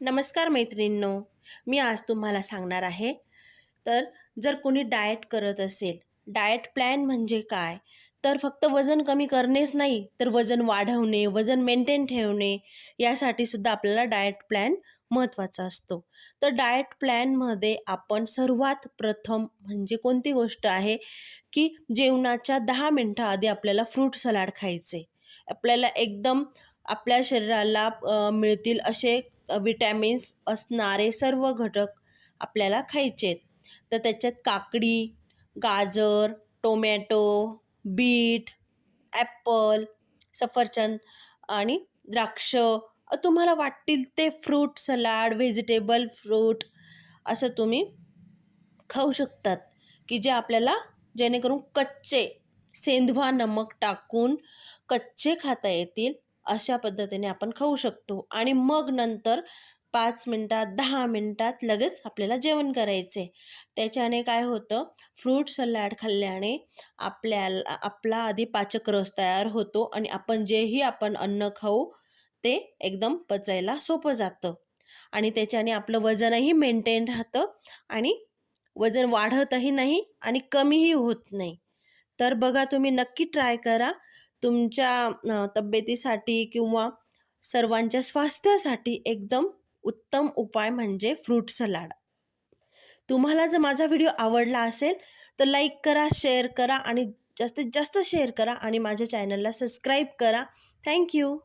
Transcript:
नमस्कार मैत्रिणींनो मी आज तुम्हाला सांगणार आहे. तर जर कोणी डाएट करत असेल डाएट प्लॅन म्हणजे काय? तर फक्त वजन कमी करणेच नाही तर वजन वाढवणे वजन मेंटेन ठेवणे यासाठी सुद्धा आपल्याला डाएट प्लॅन महत्त्वाचा असतो. तर डाएट प्लॅनमध्ये आपण सर्वात प्रथम म्हणजे कोणती गोष्ट आहे? की जेवणाच्या दहा मिनटं आधी आपल्याला फ्रूट सलाड खायचे. आपल्याला एकदम आपल्या शरीराला मिळतील असे विटॅमिन्स असणारे सर्व घटक आपल्याला खायचे आहेत. तर त्याच्यात काकडी गाजर टोमॅटो बीट ॲपल सफरचंद आणि द्राक्ष. तुम्हाला वाटतील ते फ्रूट सलाड व्हेजिटेबल फ्रूट असं तुम्ही खाऊ शकतात. की जे आपल्याला जेणेकरून कच्चे सेंधवा नमक टाकून कच्चे खाता येतील. अशा पद्धतीने आपण खाऊ शकतो. आणि मग नंतर पाच मिनटात दहा मिनटात लगेच आपल्याला जेवण करायचे. त्याच्याने काय होतं? फ्रूट सलाड खाल्ल्याने आपल्याला आपला आधी पाचक रस तयार होतो आणि आपण जेही आपण अन्न खाऊ ते एकदम पचायला सोपं जातं. आणि त्याच्याने आपलं वजनही मेंटेन राहतं आणि वजन वाढतही नाही आणि कमीही होत नाही. तर बघा तुम्ही नक्की ट्राय करा. तुमच्या तब्येतीसाठी किंवा सर्वांच्या स्वास्थ्यासाठी एकदम उत्तम उपाय म्हणजे फ्रूट सलाड. तुम्हाला जर माझा व्हिडिओ आवडला असेल तर लाईक करा शेअर करा आणि जास्तीत जास्त शेअर करा आणि माझ्या चॅनलला सबस्क्राईब करा. थँक्यू